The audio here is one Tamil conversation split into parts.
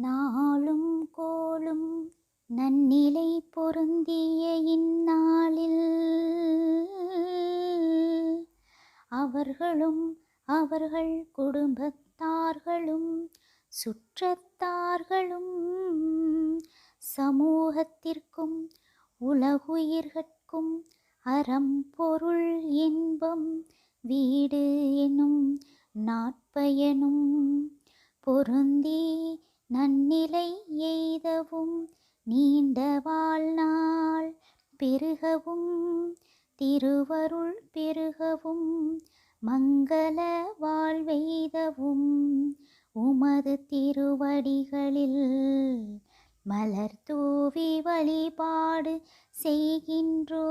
நாளும் கோலும் நன்னிலை பொருந்திய இந்நாளில். அவர்களும் அவர்கள் குடும்பத்தார்களும் சுற்றத்தார்களும் சமூகத்திற்கும் உலகுயிர்கட்கும் அறம் பொருள் இன்பம் வீடு எனும் நாட்பயனும் பொருந்தி நன்னிலை எய்தவும் நீண்ட வாழ்நாள் பெருகவும் திருவருள் பெருகவும் மங்கள வாழ்வெய்தவும் உமது திருவடிகளில் மலர் தூவி வழிபாடு செய்கின்றோம்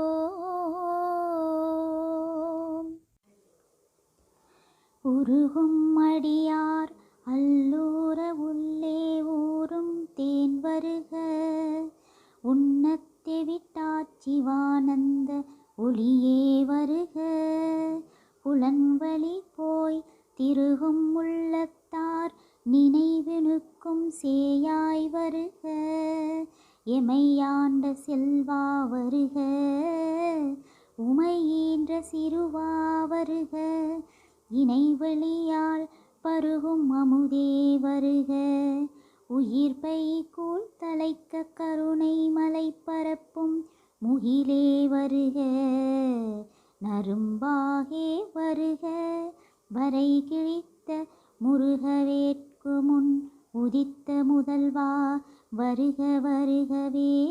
உருகும் அடியார் அல்லூர உள்ளே ஊரும் தேன் வருக. உன்னத்தை விட்டாச்சிவானந்த ஒளியே வருக. புலன்வழி போய் திருகும் உள்ளத்தார் நினைவினுக்கும் சேயாய் வருக. எமையாண்ட செல்வா வருக. உமையீன்ற சிறுவா வருக. இணைவெளியால் பருகும் அமுதே வருக. உயிர்ப்பை கூழ் தலைக்க கருணை மலை பரப்பும் முகிலே வருக. நரும்பாகே வருக. வரை கிழித்த முருகவேற்கு முன் உதித்த முதல்வா. வருக வருகவே.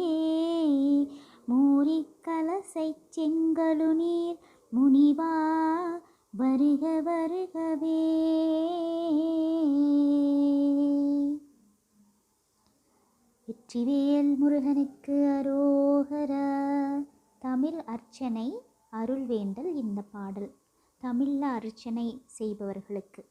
மூரிக்கலசை செங்கலு நீர் முனிவா. வருக வருகவே. வெற்றிவேல் முருகனுக்கு அரோகர. தமிழ் அர்ச்சனை அருள்வேண்டல் இந்த பாடல். தமிழில் அர்ச்சனை செய்பவர்களுக்கு.